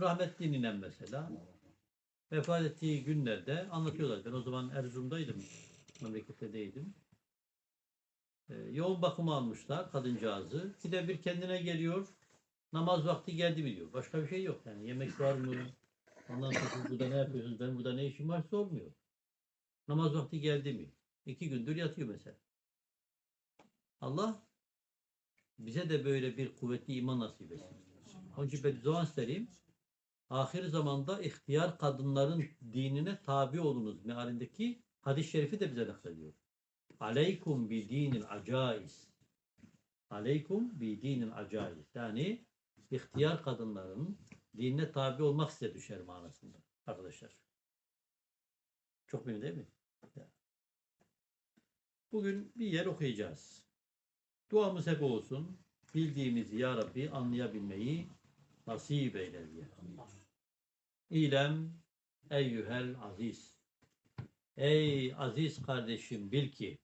rahmetli ninem mesela vefat ettiği günlerde anlatıyorlar. Ben o zaman Erzurum'daydım. Memlekette değildim. Ee, yoğun bakıma almışlar kadıncağızı. Bir de bir kendine geliyor. Namaz vakti geldi mi diyor. Başka bir şey yok. Yani yemek var mı? Ondan sonra burada ne yapıyorsunuz? Ben burada ne işim var sormuyor. Namaz vakti geldi mi? İki gündür yatıyor mesela. Allah bize de böyle bir kuvvetli iman nasip etsin. Onun için ben zaman isterim. Ahir zamanda ihtiyar kadınların dinine tabi olunuz mealindeki hadis-i şerifi de bize naklediyor. Aleykum bi dinil acaiz. Aleykum bi dinil acaiz. Yani ihtiyar kadınların dinine tabi olmak size düşer manasında arkadaşlar. Çok mühim değil mi? Bugün bir yer okuyacağız. Duamız hep olsun. Bildiğimizi ya Rabbi anlayabilmeyi nasip eyle diye. İlem eyyühel aziz. Ey aziz kardeşim bil ki